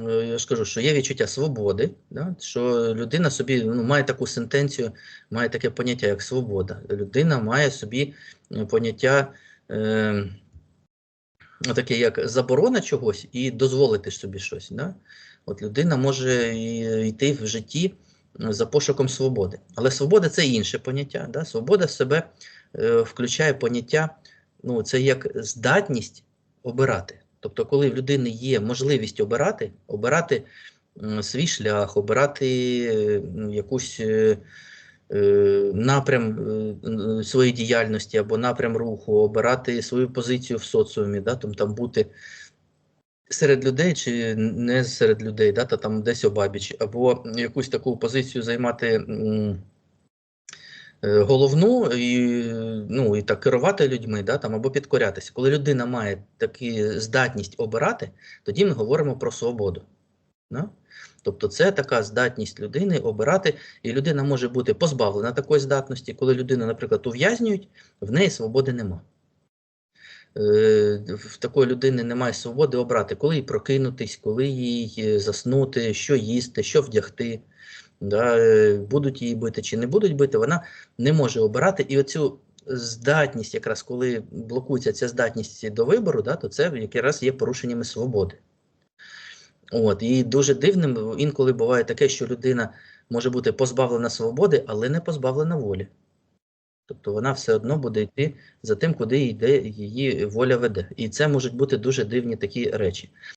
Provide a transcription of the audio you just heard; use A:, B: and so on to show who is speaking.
A: е, я ж кажу, що є відчуття свободи, да? що людина собі ну, має таку сентенцію, має таке поняття, як свобода. Людина має собі е, поняття е, таке, як заборона чогось і дозволити собі щось. Да? От людина може йти в житті е, за пошуком свободи. Але свобода це інше поняття. Да? Свобода в себе е, включає поняття, ну, це як здатність обирати. Тобто, коли в людини є можливість обирати, обирати свій шлях, обирати якусь е, е, напрям е, своєї діяльності або напрям руху, обирати свою позицію в соціумі, да, там, там бути серед людей чи не серед людей, да, та там десь обабіч, або якусь таку позицію займати. Е, Головну і, ну, і так керувати людьми, да, там, або підкорятися. Коли людина має таку здатність обирати, тоді ми говоримо про свободу. Да? Тобто це така здатність людини обирати, і людина може бути позбавлена такої здатності. Коли людину, наприклад, ув'язнюють, в неї свободи нема. Е, В такої людини немає свободи обрати, коли їй прокинутись, коли їй е, заснути, що їсти, що вдягти. Да, е, будуть її бити чи не будуть бити, вона не може обирати. І оцю здатність, якраз коли блокується ця здатність до вибору, да, то це якраз є порушеннями свободи. От, і дуже дивним інколи буває таке, що людина може бути позбавлена свободи, але не позбавлена волі. Тобто вона все одно буде йти за тим, куди йде її воля веде. І це можуть бути дуже дивні такі речі.